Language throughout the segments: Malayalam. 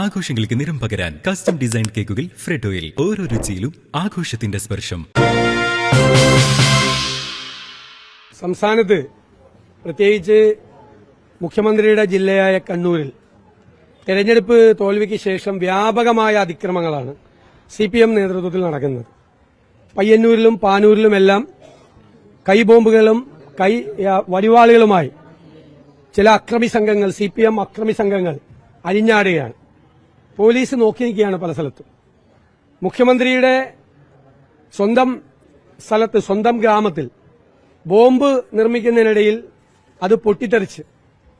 ആഘോഷങ്ങൾക്ക് നിറം പകരാൻ കസ്റ്റം ഡിസൈൻ കേക്കുകൾ ഫ്രെഡോയിൽ ഓരോ രുചിയിലും ആഘോഷത്തിന്റെ സ്പർശം. സംസ്ഥാനത്ത് പ്രത്യേകിച്ച് മുഖ്യമന്ത്രിയുടെ ജില്ലയായ കണ്ണൂരിൽ തെരഞ്ഞെടുപ്പ് തോൽവിക്ക് ശേഷം വ്യാപകമായ അതിക്രമങ്ങളാണ് സി പി എം നേതൃത്വത്തിൽ നടക്കുന്നത്. പയ്യന്നൂരിലും പാനൂരിലുമെല്ലാം കൈബോംബുകളും കൈ വടിവാളുകളുമായി ചില അക്രമി സംഘങ്ങൾ സി പി എം അക്രമി സംഘങ്ങൾ അരിഞ്ഞാടുകയാണ്. പോലീസ് നോക്കി നിൽക്കുകയാണ് പല സ്ഥലത്തും. മുഖ്യമന്ത്രിയുടെ സ്വന്തം സ്ഥലത്ത് സ്വന്തം ഗ്രാമത്തിൽ ബോംബ് നിർമ്മിക്കുന്നതിനിടയിൽ അത് പൊട്ടിത്തെറിച്ച്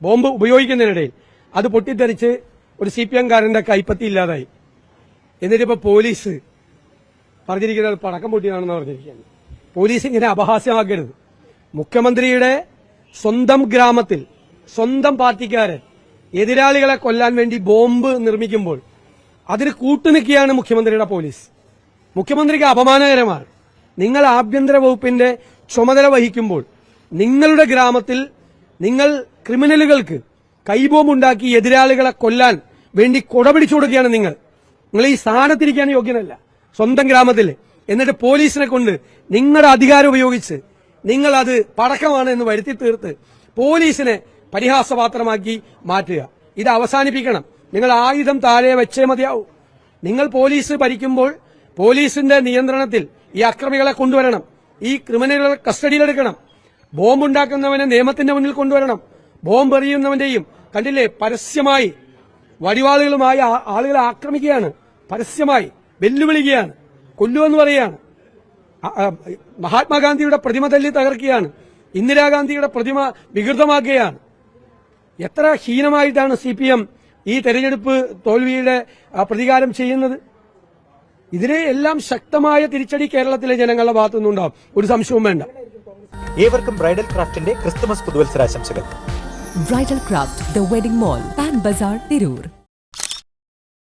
ബോംബ് ഉപയോഗിക്കുന്നതിനിടയിൽ അത് പൊട്ടിത്തെറിച്ച് ഒരു സി പി എംകാരന്റെ കൈപ്പത്തി ഇല്ലാതായി. എന്നിട്ടിപ്പോ പോലീസ് പറഞ്ഞിരിക്കുന്നത് പടക്കം പൊട്ടിയാണെന്ന് പറഞ്ഞിരിക്കുകയാണ് പോലീസ് ഇങ്ങനെ അപഹാസ്യമാക്കരുത്. മുഖ്യമന്ത്രിയുടെ സ്വന്തം ഗ്രാമത്തിൽ സ്വന്തം പാർട്ടിക്കാരൻ എതിരാളികളെ കൊല്ലാൻ വേണ്ടി ബോംബ് നിർമ്മിക്കുമ്പോൾ അതിന് കൂട്ടുനിൽക്കുകയാണ് മുഖ്യമന്ത്രിയുടെ പോലീസ്. മുഖ്യമന്ത്രിക്ക് അപമാനകരമാണ്. നിങ്ങൾ ആഭ്യന്തര വകുപ്പിന്റെ ചുമതല വഹിക്കുമ്പോൾ നിങ്ങളുടെ ഗ്രാമത്തിൽ നിങ്ങൾ ക്രിമിനലുകൾക്ക് കൈബോംബുണ്ടാക്കി എതിരാളികളെ കൊല്ലാൻ വേണ്ടി കൊടപിടിച്ചു കൊടുക്കുകയാണ് നിങ്ങൾ. നിങ്ങൾ ഈ സ്ഥാനത്തിരിക്കാൻ യോഗ്യനല്ല. സ്വന്തം ഗ്രാമത്തിൽ. എന്നിട്ട് പോലീസിനെ കൊണ്ട് നിങ്ങളുടെ അധികാരം ഉപയോഗിച്ച് നിങ്ങൾ അത് പടക്കമാണ് എന്ന് വരുത്തി തീർത്ത് പോലീസിനെ പരിഹാസപാത്രമാക്കി മാറ്റുക. ഇത് അവസാനിപ്പിക്കണം. നിങ്ങൾ ആയുധം താഴെ വെച്ചേ മതിയാവൂ. നിങ്ങൾ പോലീസ് ഭരിക്കുമ്പോൾ പോലീസിന്റെ നിയന്ത്രണത്തിൽ ഈ അക്രമികളെ കൊണ്ടുവരണം. ഈ ക്രിമിനലുകളെ കസ്റ്റഡിയിലെടുക്കണം. ബോംബുണ്ടാക്കുന്നവനെ നിയമത്തിന്റെ മുന്നിൽ കൊണ്ടുവരണം. ബോംബ് എറിയുന്നവന്റെയും കണ്ടില്ലേ പരസ്യമായി വടിവാളുകളുമായി ആളുകളെ ആക്രമിക്കുകയാണ്. പരസ്യമായി വെല്ലുവിളിക്കുകയാണ്. കൊല്ലുവെന്ന് പറയുകയാണ്. മഹാത്മാഗാന്ധിയുടെ പ്രതിമ തല്ലി തകർക്കുകയാണ്. ഇന്ദിരാഗാന്ധിയുടെ പ്രതിമ വികൃതമാക്കുകയാണ്. എത്ര ഹീനമായിട്ടാണ് സി പി എം ഈ തെരഞ്ഞെടുപ്പ് തോൽവിയുടെ പ്രതികാരം ചെയ്യുന്നത്? ഇതിനെ എല്ലാം ശക്തമായ തിരിച്ചടി കേരളത്തിലെ ജനങ്ങളുടെ ഭാഗത്തുനിന്നുണ്ടാവും. ഒരു സംശയവും വേണ്ട. ഏവർക്കും ബ്രൈഡൽ ക്രാഫ്റ്റിന്റെ Christmas പുതുവത്സരാശംസകൾ. Bridal craft the wedding mall Pan Bazaar Tirur.